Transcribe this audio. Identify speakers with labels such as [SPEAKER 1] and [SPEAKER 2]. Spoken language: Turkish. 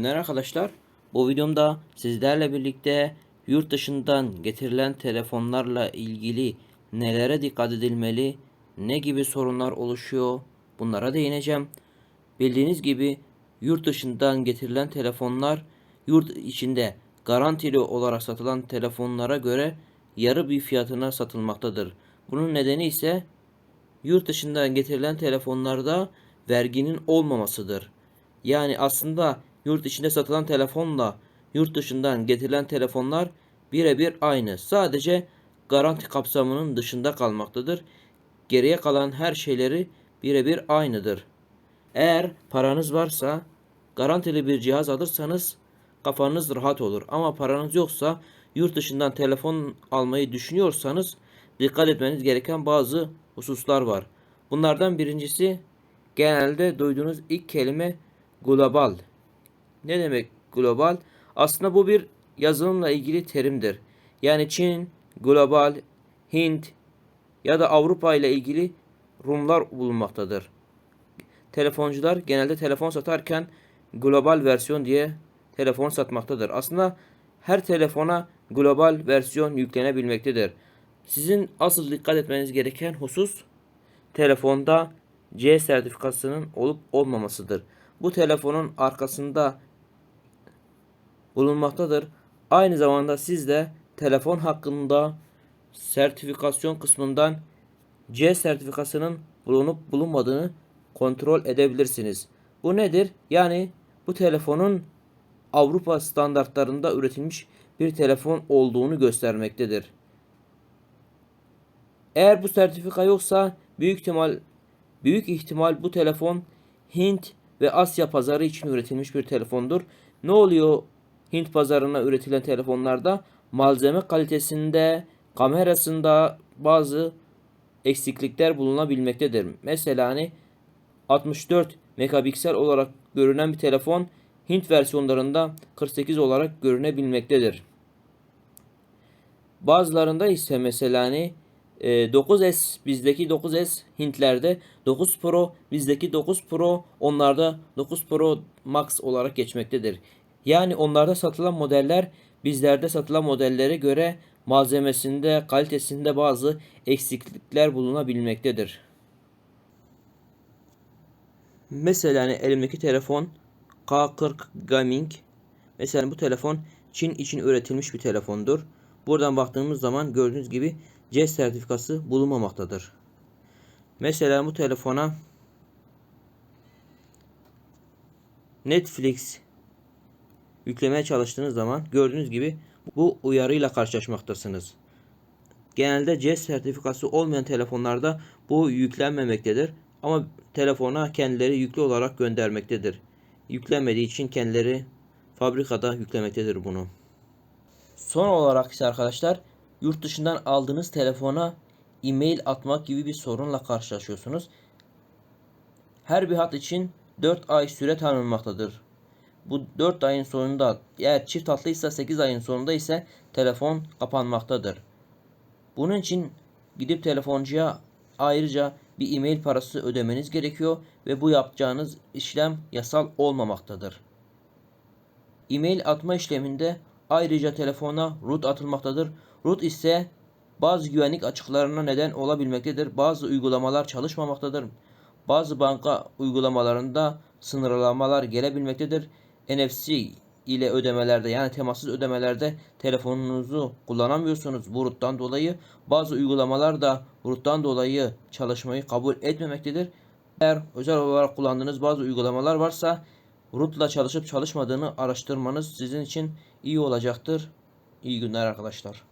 [SPEAKER 1] günler arkadaşlar. Bu videomda sizlerle birlikte yurt dışından getirilen telefonlarla ilgili nelere dikkat edilmeli, ne gibi sorunlar oluşuyor bunlara değineceğim. Bildiğiniz gibi yurt dışından getirilen telefonlar yurt içinde garantili olarak satılan telefonlara göre yarı bir fiyatına satılmaktadır. Bunun nedeni ise yurt dışından getirilen telefonlarda verginin olmamasıdır. Yani aslında yurt içinde satılan telefonla yurt dışından getirilen telefonlar birebir aynı. Sadece garanti kapsamının dışında kalmaktadır. Geriye kalan her şeyleri birebir aynıdır. Eğer paranız varsa garantili bir cihaz alırsanız kafanız rahat olur. Ama paranız yoksa yurt dışından telefon almayı düşünüyorsanız dikkat etmeniz gereken bazı hususlar var. Bunlardan birincisi genelde duyduğunuz ilk kelime global. Ne demek global? Aslında bu bir yazılımla ilgili terimdir. Yani Çin, global, Hint ya da Avrupa ile ilgili Rumlar bulunmaktadır. Telefoncular genelde telefon satarken global versiyon diye telefon satmaktadır. Aslında her telefona global versiyon yüklenebilmektedir. Sizin asıl dikkat etmeniz gereken husus telefonda C sertifikasının olup olmamasıdır. Bu telefonun arkasında bulunmaktadır. Aynı zamanda siz de telefon hakkında sertifikasyon kısmından C sertifikasının bulunup bulunmadığını kontrol edebilirsiniz. Bu nedir? Yani bu telefonun Avrupa standartlarında üretilmiş bir telefon olduğunu göstermektedir. Eğer bu sertifika yoksa büyük ihtimal büyük ihtimal bu telefon Hint ve Asya pazarı için üretilmiş bir telefondur. Ne oluyor Hint pazarına üretilen telefonlarda? Malzeme kalitesinde, kamerasında bazı eksiklikler bulunabilmektedir. Mesela hani 64 megapiksel olarak görünen bir telefon Hint versiyonlarında 48 olarak görünebilmektedir. Bazılarında ise mesela hani 9S bizdeki 9S Hintlerde 9 Pro bizdeki 9 Pro onlarda 9 Pro Max olarak geçmektedir. Yani onlarda satılan modeller bizlerde satılan modellere göre malzemesinde, kalitesinde bazı eksiklikler bulunabilmektedir. Mesela hani elimdeki telefon K40 Gaming. Mesela bu telefon Çin için üretilmiş bir telefondur. Buradan baktığımız zaman gördüğünüz gibi C sertifikası bulunmamaktadır. Mesela bu telefona Netflix yüklemeye çalıştığınız zaman gördüğünüz gibi bu uyarıyla karşılaşmaktasınız. Genelde C sertifikası olmayan telefonlarda bu yüklenmemektedir. Ama telefona kendileri yüklü olarak göndermektedir. Yüklenmediği için kendileri fabrikada yüklemektedir bunu. Son olarak ise arkadaşlar yurt dışından aldığınız telefona e-mail atmak gibi bir sorunla karşılaşıyorsunuz. Her bir hat için 4 ay süre tanınmaktadır. Bu 4 ayın sonunda eğer çift hatlıysa 8 ayın sonunda ise telefon kapanmaktadır. Bunun için gidip telefoncuya ayrıca bir e-mail parası ödemeniz gerekiyor ve bu yapacağınız işlem yasal olmamaktadır. E-mail atma işleminde ayrıca telefona root atılmaktadır. Root ise bazı güvenlik açıklarına neden olabilmektedir. Bazı uygulamalar çalışmamaktadır. Bazı banka uygulamalarında sınırlamalar gelebilmektedir. NFC ile ödemelerde yani temassız ödemelerde telefonunuzu kullanamıyorsunuz bu dolayı. Bazı uygulamalar da root'tan dolayı çalışmayı kabul etmemektedir. Eğer özel olarak kullandığınız bazı uygulamalar varsa root'la çalışıp çalışmadığını araştırmanız sizin için iyi olacaktır. İyi günler arkadaşlar.